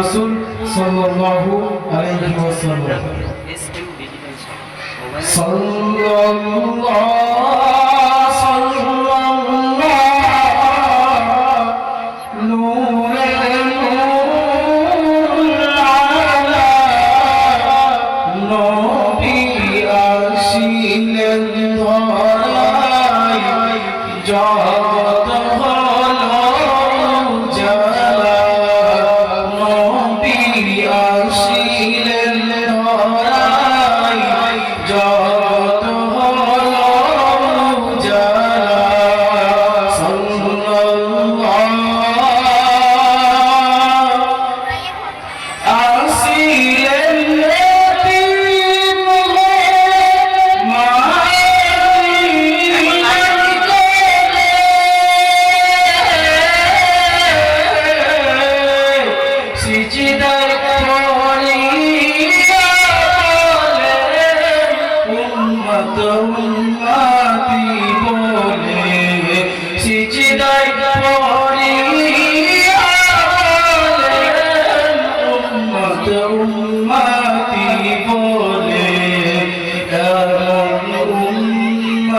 রাসূল সাল্লাল্লাহু আলাইহি ওয়াসাল্লাম। সাল্লাল্লাহু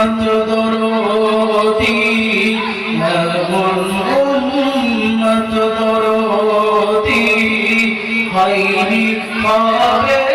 উম্মত দরদি। হ্যাঁ নরমন উম্মত দরদি। হাইরি খাবে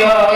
প্রিয়